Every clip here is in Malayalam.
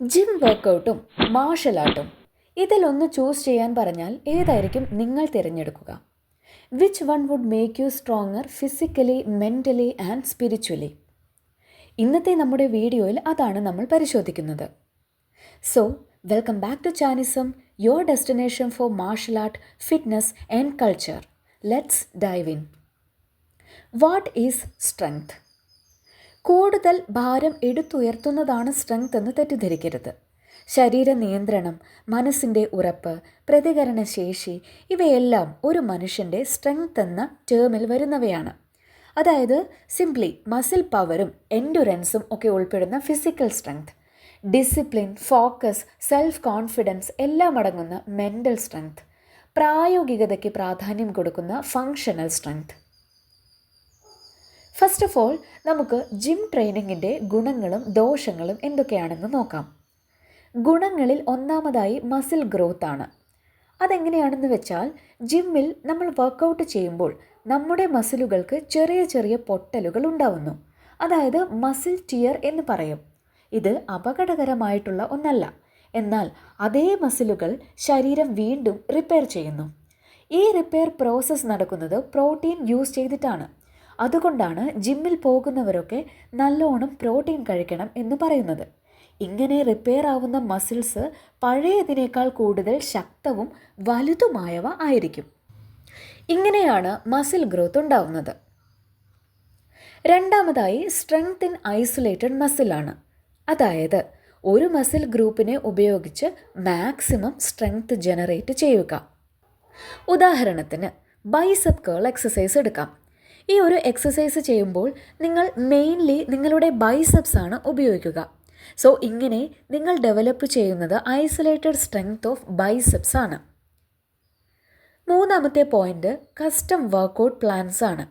ജിം വർക്കൗട്ടും മാർഷൽ ആർട്ടും ഇതിലൊന്ന് ചൂസ് ചെയ്യാൻ പറഞ്ഞാൽ ഏതായിരിക്കും നിങ്ങൾ തിരഞ്ഞെടുക്കുക? Which one would make you stronger physically mentally and spiritually ഇന്നത്തെ നമ്മുടെ വീഡിയോയിൽ അതാണ് നമ്മൾ പരിശോധിക്കുന്നത്. So welcome back to chanism your destination for martial art fitness and culture let's dive in what is strength കൂടുതൽ ഭാരം എടുത്തുയർത്തുന്നതാണ് സ്ട്രെങ്ത് എന്ന് തെറ്റിദ്ധരിക്കരുത്. ശരീര നിയന്ത്രണം മനസ്സിന്റെ ഉറപ്പ് പ്രതികരണ ശേഷി ഇവയെല്ലാം ഒരു മനുഷ്യന്റെ സ്ട്രെങ്ത് എന്ന ടേമിൽ വരുന്നവയാണ്. അതായത് സിംപ്ലി മസിൽ പവറും എൻഡുറൻസും ഒക്കെ ഉൾപ്പെടുന്ന physical strength discipline focus self confidence എല്ലാം അടങ്ങുന്ന മെന്റൽ സ്ട്രെങ്ത് പ്രായോഗികതയ്ക്ക് പ്രാധാന്യം കൊടുക്കുന്ന functional strength first of all നമുക്ക് ജിം ട്രെയിനിങ്ങിന്റെ ഗുണങ്ങളും ദോഷങ്ങളും എന്തൊക്കെയാണെന്ന് നോക്കാം. ഗുണങ്ങളിൽ ഒന്നാമതായി മസിൽ ഗ്രോത്ത് ആണ്. അതെങ്ങനെയാണെന്ന് വെച്ചാൽ ജിമ്മിൽ നമ്മൾ വർക്കൗട്ട് ചെയ്യുമ്പോൾ നമ്മുടെ മസിലുകൾക്ക് ചെറിയ ചെറിയ പൊട്ടലുകൾ ഉണ്ടാവുന്നു. അതായത് മസിൽ ടിയർ എന്ന് പറയും. ഇത് അപകടകരമായിട്ടുള്ള ഒന്നല്ല. എന്നാൽ അതേ മസിലുകൾ ശരീരം വീണ്ടും റിപ്പയർ ചെയ്യുന്നു. ഈ റിപ്പയർ പ്രോസസ്സ് നടക്കുന്നത് പ്രോട്ടീൻ യൂസ് ചെയ്തിട്ടാണ്. അതുകൊണ്ടാണ് ജിമ്മിൽ പോകുന്നവരൊക്കെ നല്ലോണം പ്രോട്ടീൻ കഴിക്കണം എന്ന് പറയുന്നത്. ഇങ്ങനെ റിപ്പയർ ആവുന്ന മസിൽസ് പഴയതിനേക്കാൾ കൂടുതൽ ശക്തവും വലുതുമായവ ആയിരിക്കും. ഇങ്ങനെയാണ് മസിൽ ഗ്രോത്ത് ഉണ്ടാവുന്നത്. രണ്ടാമതായി സ്ട്രെങ്ത് ഇൻ ഐസൊലേറ്റഡ് മസിലാണ് അതായത് ഒരു മസിൽ ഗ്രൂപ്പിനെ ഉപയോഗിച്ച് മാക്സിമം സ്ട്രെങ്ത് ജനറേറ്റ് ചെയ്യുക. ഉദാഹരണത്തിന് ബൈസപ്പ് കേൾ എക്സസൈസ് എടുക്കാം. ഈ ഒരു എക്സസൈസ് ചെയ്യുമ്പോൾ നിങ്ങൾ മെയിൻലി നിങ്ങളുടെ ബൈസപ്സ് ആണ് ഉപയോഗിക്കുക. സോ ഇങ്ങനെ നിങ്ങൾ ഡെവലപ്പ് ചെയ്യുന്നത് ഐസൊലേറ്റഡ് സ്ട്രെങ്ത് ഓഫ് ബൈസെപ്സ് ആണ്. മൂന്നാമത്തെ പോയിന്റ് കസ്റ്റം വർക്കൗട്ട് പ്ലാൻസ് ആണ്.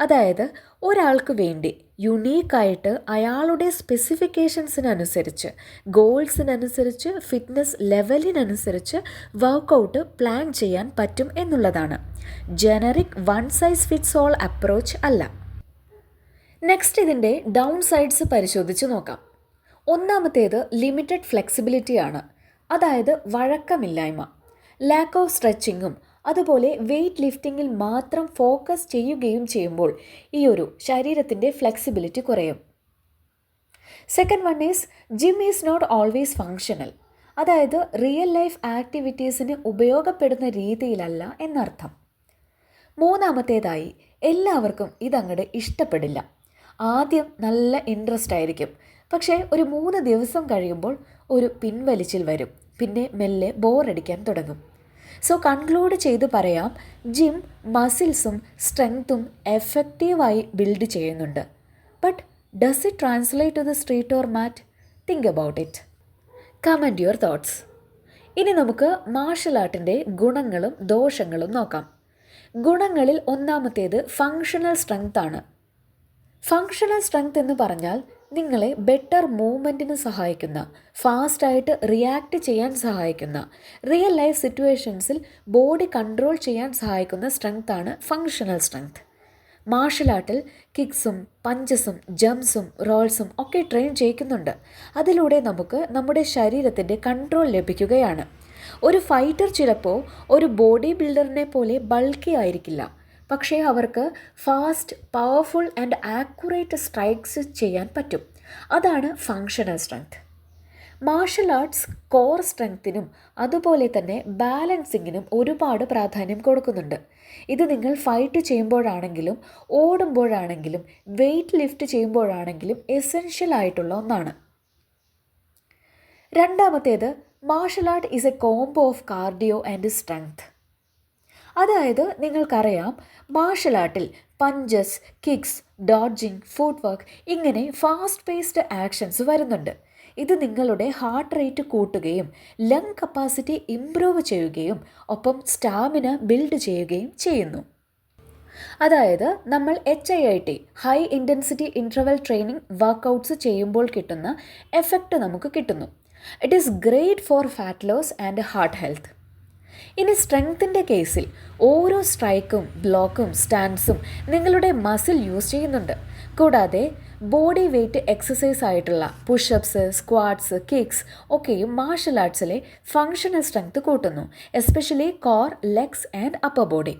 അതായത് ഒരാൾക്ക് വേണ്ടി യുണീക്കായിട്ട് അയാളുടെ സ്പെസിഫിക്കേഷൻസിനനുസരിച്ച് ഗോൾസിനനുസരിച്ച് ഫിറ്റ്നസ് ലെവലിനനുസരിച്ച് വർക്കൗട്ട് പ്ലാൻ ചെയ്യാൻ പറ്റും എന്നുള്ളതാണ്. Generic one size fits all approach അല്ല. നെക്സ്റ്റ് ഇതിന്റെ ഡൗൺ സൈഡ്സ് പരിശോധിച്ച് നോക്കാം. ഒന്നാമത്തേത് ലിമിറ്റഡ് ഫ്ലെക്സിബിലിറ്റിയാണ് അതായത് വഴക്കമില്ലായ്മ. ലാക്ക് ഓഫ് സ്ട്രെച്ചിങ്ങും അതുപോലെ വെയ്റ്റ് ലിഫ്റ്റിങ്ങിൽ മാത്രം ഫോക്കസ് ചെയ്യുകയും ചെയ്യുമ്പോൾ ഈ ഒരു ശരീരത്തിന്റെ ഫ്ലെക്സിബിലിറ്റി കുറയും. Second one is gym is not always functional അതായത് റിയൽ ലൈഫ് ആക്ടിവിറ്റീസിന് ഉപയോഗപ്പെടുന്ന രീതിയിലല്ല എന്നർത്ഥം. മൂന്നാമത്തേതായി എല്ലാവർക്കും ഇതങ്ങട് ഇഷ്ടപ്പെടില്ല. ആദ്യം നല്ല ഇൻട്രസ്റ്റ് ആയിരിക്കും. പക്ഷേ ഒരു മൂന്ന് ദിവസം കഴിയുമ്പോൾ ഒരു പിൻവലിച്ചിൽ വരും. പിന്നെ മെല്ലെ ബോറടിക്കാൻ തുടങ്ങും. സോ കൺക്ലൂഡ് ചെയ്ത് പറയാം. ജിം മസിൽസും സ്ട്രെങ്ത്തും എഫക്റ്റീവായി ബിൽഡ് ചെയ്യുന്നുണ്ട്. But does it translate to the street or mat think about it comment your thoughts ഇനി നമുക്ക് മാർഷൽ ആർട്ടിന്റെ ഗുണങ്ങളും ദോഷങ്ങളും നോക്കാം. ഗുണങ്ങളിൽ ഒന്നാമത്തേത് ഫങ്ഷണൽ സ്ട്രെങ്ത് ആണ്. ഫങ്ഷണൽ സ്ട്രെങ്ത് എന്ന് പറഞ്ഞാൽ നിങ്ങളെ ബെറ്റർ മൂവ്മെന്റിന് സഹായിക്കുന്ന ഫാസ്റ്റായിട്ട് റിയാക്ട് ചെയ്യാൻ സഹായിക്കുന്ന റിയൽ ലൈഫ് സിറ്റുവേഷൻസിൽ ബോഡി കൺട്രോൾ ചെയ്യാൻ സഹായിക്കുന്ന സ്ട്രെങ്ത്താണ് ഫങ്ഷണൽ സ്ട്രെങ്ത് മാർഷൽ ആർട്ടിൽ കിക്സും പഞ്ചസും ജംസും റോൾസും ഒക്കെ ട്രെയിൻ ചെയ്യിക്കുന്നുണ്ട്. അതിലൂടെ നമുക്ക് നമ്മുടെ ശരീരത്തിന്റെ കൺട്രോൾ ലഭിക്കുകയാണ്. ഒരു ഫൈറ്റർ ചിലപ്പോൾ ഒരു ബോഡി ബിൽഡറിനെ പോലെ ബൾക്കി ആയിരിക്കില്ല. പക്ഷേ അവർക്ക് fast powerful and accurate strikes ചെയ്യാൻ പറ്റും. അതാണ് functional strength. Martial arts core സ്ട്രെങ്ത്തിനും അതുപോലെ തന്നെ ബാലൻസിങ്ങിനും ഒരുപാട് പ്രാധാന്യം കൊടുക്കുന്നുണ്ട്. ഇത് നിങ്ങൾ ഫൈറ്റ് ചെയ്യുമ്പോഴാണെങ്കിലും ഓടുമ്പോഴാണെങ്കിലും വെയിറ്റ് ലിഫ്റ്റ് ചെയ്യുമ്പോഴാണെങ്കിലും എസെൻഷ്യൽ ആയിട്ടുള്ള ഒന്നാണ്. രണ്ടാമത്തേത് martial art is a combo of cardio and strength. അതായത് നിങ്ങൾക്കറിയാം മാർഷൽ ആർട്ടിൽ punches kicks dodging footwork ഇങ്ങനെ ഫാസ്റ്റ് പേസ്ഡ് ആക്ഷൻസ് വരുന്നുണ്ട്. ഇത് നിങ്ങളുടെ ഹാർട്ട് റേറ്റ് കൂട്ടുകയും ലങ് കപ്പാസിറ്റി ഇംപ്രൂവ് ചെയ്യുകയും ഒപ്പം സ്റ്റാമിന ബിൽഡ് ചെയ്യുകയും ചെയ്യുന്നു. അതായത് നമ്മൾ H I I T high intensity interval training workouts ചെയ്യുമ്പോൾ കിട്ടുന്ന എഫക്റ്റ് നമുക്ക് കിട്ടുന്നു. It is great for fat loss and heart health ഇനി സ്ട്രെങ്ത്തിന്റെ കേസിൽ ഓരോ സ്ട്രൈക്കും ബ്ലോക്കും സ്റ്റാൻസും നിങ്ങളുടെ മസിൽ യൂസ് ചെയ്യുന്നുണ്ട്. കൂടാതെ ബോഡി വെയ്റ്റ് എക്സസൈസ് ആയിട്ടുള്ള പുഷപ്സ് സ്ക്വാഡ്സ് കിക്സ് ഒക്കെയും മാർഷൽ ആർട്സിലെ ഫങ്ഷണൽ സ്ട്രെങ്ത് കൂട്ടുന്നു especially core legs and upper body.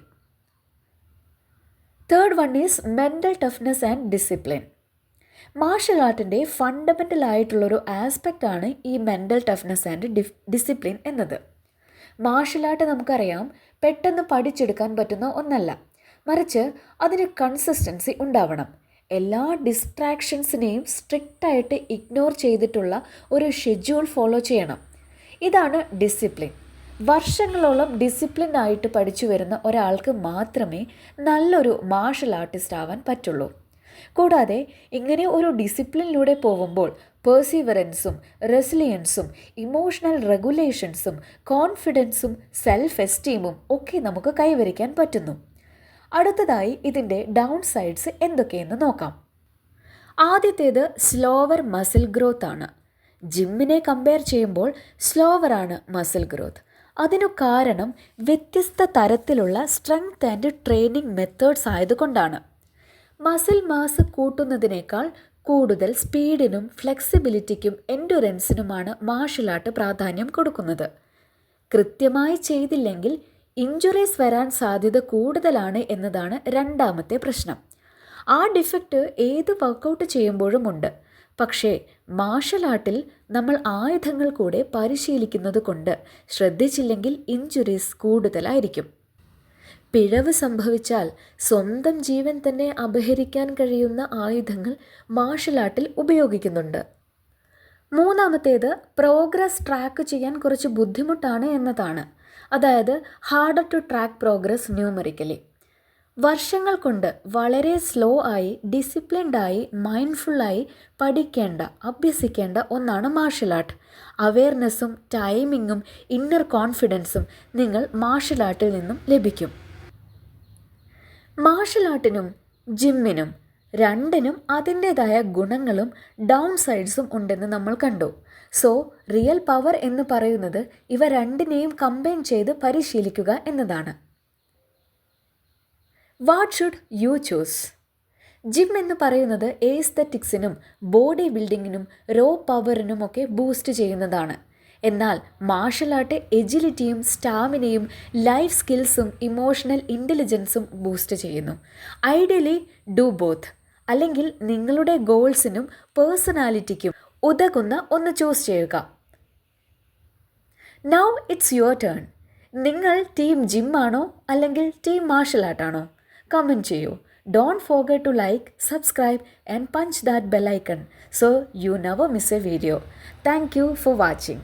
Third one is mental toughness and discipline. Martial ആർട്ടിന്റെ fundamental ആയിട്ടുള്ളൊരു ആസ്പെക്റ്റാണ് ഈ മെന്റൽ ടഫ്നെസ് ആൻഡ് ഡിസിപ്ലിൻ എന്നത്. മാർഷൽ ആർട്ട് നമുക്കറിയാം പെട്ടെന്ന് പഠിച്ചെടുക്കാൻ പറ്റുന്ന ഒന്നല്ല. മറിച്ച് അതിന് കൺസിസ്റ്റൻസി ഉണ്ടാവണം. എല്ലാ ഡിസ്ട്രാക്ഷൻസിനെയും സ്ട്രിക്റ്റായിട്ട് ഇഗ്നോർ ചെയ്തിട്ടുള്ള ഒരു ഷെഡ്യൂൾ ഫോളോ ചെയ്യണം. ഇതാണ് ഡിസിപ്ലിൻ വർഷങ്ങളോളം ഡിസിപ്ലിൻ ആയിട്ട് പഠിച്ചു വരുന്ന ഒരാൾക്ക് മാത്രമേ നല്ലൊരു മാർഷൽ ആർട്ടിസ്റ്റ് ആവാൻ പറ്റുള്ളൂ. കൂടാതെ ഇങ്ങനെ ഒരു ഡിസിപ്ലിനിലൂടെ പോകുമ്പോൾ പേഴ്സിവറൻസും റെസിലിയൻസും ഇമോഷണൽ റെഗുലേഷൻസും കോൺഫിഡൻസും സെൽഫ് എസ്റ്റീമും ഒക്കെ നമുക്ക് കൈവരിക്കാൻ പറ്റുന്നു. അടുത്തതായി ഇതിന്റെ ഡൗൺ സൈഡ്സ് എന്തൊക്കെയെന്ന് നോക്കാം. ആദ്യത്തേത് സ്ലോവർ മസിൽ ഗ്രോത്ത് ആണ്. ജിമ്മിനെ കമ്പയർ ചെയ്യുമ്പോൾ സ്ലോവറാണ് മസിൽ ഗ്രോത്ത് അതിനു കാരണം വ്യത്യസ്ത തരത്തിലുള്ള സ്ട്രെങ്ത് ആൻഡ് ട്രെയിനിങ് മെത്തേഡ്സ് ആയതുകൊണ്ടാണ്. മസിൽ മാസ് കൂട്ടുന്നതിനേക്കാൾ കൂടുതൽ സ്പീഡിനും ഫ്ലെക്സിബിലിറ്റിക്കും എൻഡുറൻസിനുമാണ് മാർഷൽ ആർട്ട് പ്രാധാന്യം കൊടുക്കുന്നത്. കൃത്യമായി ചെയ്തില്ലെങ്കിൽ ഇഞ്ചുറീസ് വരാൻ സാധ്യത കൂടുതലാണ് എന്നതാണ് രണ്ടാമത്തെ പ്രശ്നം. ആ ഡിഫക്റ്റ് ഏത് വർക്കൗട്ട് ചെയ്യുമ്പോഴും ഉണ്ട്. പക്ഷേ മാർഷൽ ആർട്ടിൽ നമ്മൾ ആയുധങ്ങൾ കൂടെ പരിശീലിക്കുന്നത് കൊണ്ട് ശ്രദ്ധിച്ചില്ലെങ്കിൽ ഇഞ്ചുറീസ് കൂടുതലായിരിക്കും. പിഴവ് സംഭവിച്ചാൽ സ്വന്തം ജീവൻ തന്നെ അപഹരിക്കാൻ കഴിയുന്ന ആയുധങ്ങൾ മാർഷൽ ആർട്ടിൽ ഉപയോഗിക്കുന്നുണ്ട്. മൂന്നാമത്തേത് പ്രോഗ്രസ് ട്രാക്ക് ചെയ്യാൻ കുറച്ച് ബുദ്ധിമുട്ടാണ് എന്നതാണ്. അതായത് harder to track progress numerically വർഷങ്ങൾ കൊണ്ട് വളരെ സ്ലോ ആയി ഡിസിപ്ലിൻഡായി മൈൻഡ്ഫുള്ളായി പഠിക്കേണ്ട അഭ്യസിക്കേണ്ട ഒന്നാണ് മാർഷൽ ആർട്ട് അവെയർനെസ്സും ടൈമിങ്ങും ഇന്നർ കോൺഫിഡൻസും നിങ്ങൾ മാർഷൽ ആർട്ടിൽ നിന്നും ലഭിക്കും. മാർഷൽ ആർട്ടിനും ജിമ്മിനും രണ്ടിനും അതിന്റേതായ ഗുണങ്ങളും ഡൗൺ സൈഡ്സും ഉണ്ടെന്ന് നമ്മൾ കണ്ടു. സോ റിയൽ പവർ എന്ന് പറയുന്നത് ഇവ രണ്ടിനെയും കമ്പൈൻ ചെയ്ത് പരിശീലിക്കുക എന്നതാണ്. What should you choose gym എന്ന് പറയുന്നത് ഏസ്തറ്റിക്സിനും ബോഡി ബിൽഡിങ്ങിനും റോ പവറിനുമൊക്കെ ബൂസ്റ്റ് ചെയ്യുന്നതാണ്. എന്നാൽ മാർഷൽ ആർട്ട് എജിലിറ്റിയും സ്റ്റാമിനയും ലൈഫ് സ്കിൽസും ഇമോഷണൽ ഇന്റലിജൻസും ബൂസ്റ്റ് ചെയ്യുന്നു. ഐഡിയലി ഡു ബോത്ത് അല്ലെങ്കിൽ നിങ്ങളുടെ ഗോൾസിനും പേഴ്സണാലിറ്റിക്കും ഉതകുന്ന ഒന്ന് ചൂസ് ചെയ്യുക. നൗ ഇറ്റ്സ് യുവർ ടേൺ നിങ്ങൾ ടീം ജിം ആണോ അല്ലെങ്കിൽ ടീം മാർഷൽ ആർട്ടാണോ കമന്റ് ചെയ്യൂ. Don't forget to like subscribe and punch that bell icon so you never miss a video thank you for watching